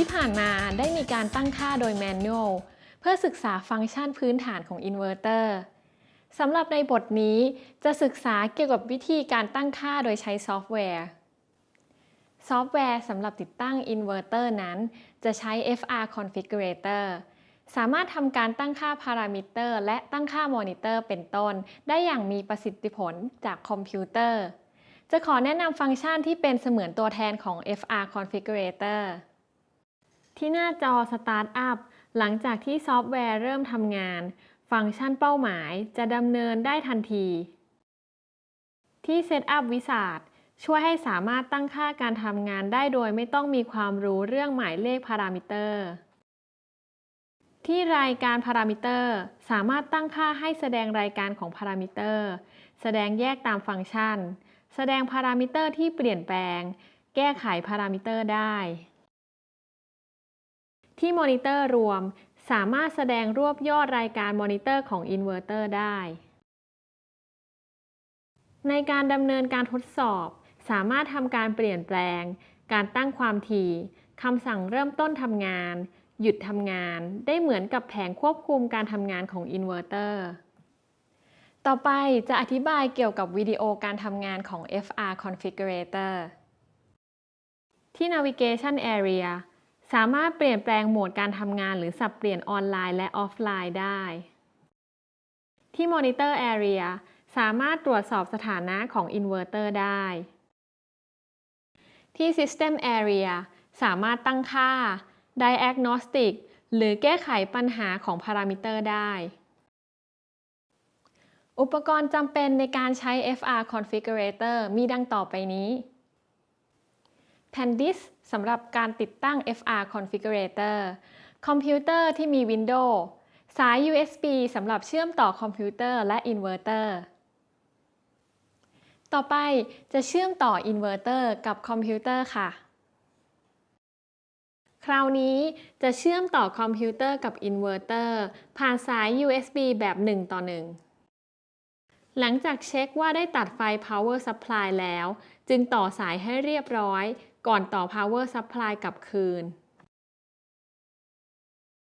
ที่ผ่านมาได้มีการตั้งค่าโดยแมนนวลเพื่อศึกษาฟังก์ชันพื้นฐานของอินเวอร์เตอร์สำหรับในบทนี้จะศึกษาเกี่ยวกับวิธีการตั้งค่าโดยใช้ซอฟต์แวร์ ซอฟต์แวร์สำหรับติดตั้งอินเวอร์เตอร์นั้น จะใช้ FR Configurator สามารถทำการตั้งค่าพารามิเตอร์และตั้งค่ามอนิเตอร์เป็นต้น ได้อย่างมีประสิทธิผลจากคอมพิวเตอร์ จะขอแนะนำฟังก์ชันที่เป็นเสมือนตัวแทนของ FR Configurator ที่หน้าจอ Startup หลังจากที่ซอฟต์แวร์เริ่มทำงาน ฟังก์ชันเป้าหมายจะดำเนินได้ทันที ที่ Setup Wizard ช่วยให้สามารถตั้งค่าการทำงานได้โดยไม่ต้องมีความรู้เรื่องหมายเลขพารามิเตอร์ ที่รายการพารามิเตอร์สามารถตั้งค่าให้แสดงรายการของพารามิเตอร์ แสดงแยกตามฟังก์ชัน แสดงพารามิเตอร์ที่เปลี่ยนแปลง แก้ไขพารามิเตอร์ได้ ที่มอนิเตอร์รวม สามารถแสดงรวบยอดรายการมอนิเตอร์ของอินเวอร์เตอร์ได้ ในการดำเนินการทดสอบ สามารถทำการเปลี่ยนแปลง การตั้งความถี่คำสั่งเริ่มต้นทำงาน หยุดทำงาน ได้เหมือนกับแผงควบคุมการทำงานของอินเวอร์เตอร์ต่อไปจะอธิบายเกี่ยวกับวิดีโอการทำงานของ FR Configurator ที่ Navigation Area สามารถเปลี่ยนแปลงโหมดการทำงานหรือสับเปลี่ยนออนไลน์และออฟไลน์ได้ ที่ Monitor Area สามารถตรวจสอบสถานะของอินเวอร์เตอร์ได้ ที่ System Area สามารถตั้งค่า Diagnostic หรือแก้ไขปัญหาของพารามิเตอร์ได้ อุปกรณ์จำเป็นในการใช้ FR Configurator มีดังต่อไปนี้ แผ่นดิสสำหรับการติดตั้ง FR Configurator คอมพิวเตอร์ที่มี Windows สาย USB สำหรับเชื่อมต่อคอมพิวเตอร์และอินเวอร์เตอร์ ต่อไปจะเชื่อมต่ออินเวอร์เตอร์กับคอมพิวเตอร์ค่ะ คราวนี้จะเชื่อมต่อคอมพิวเตอร์กับอินเวอร์เตอร์ผ่านสาย USB แบบ 1 ต่อ 1 หลังจากเช็คว่าได้ตัดไฟ power supply แล้ว จึงต่อสายให้เรียบร้อย ก่อนต่อ power supply กลับคืน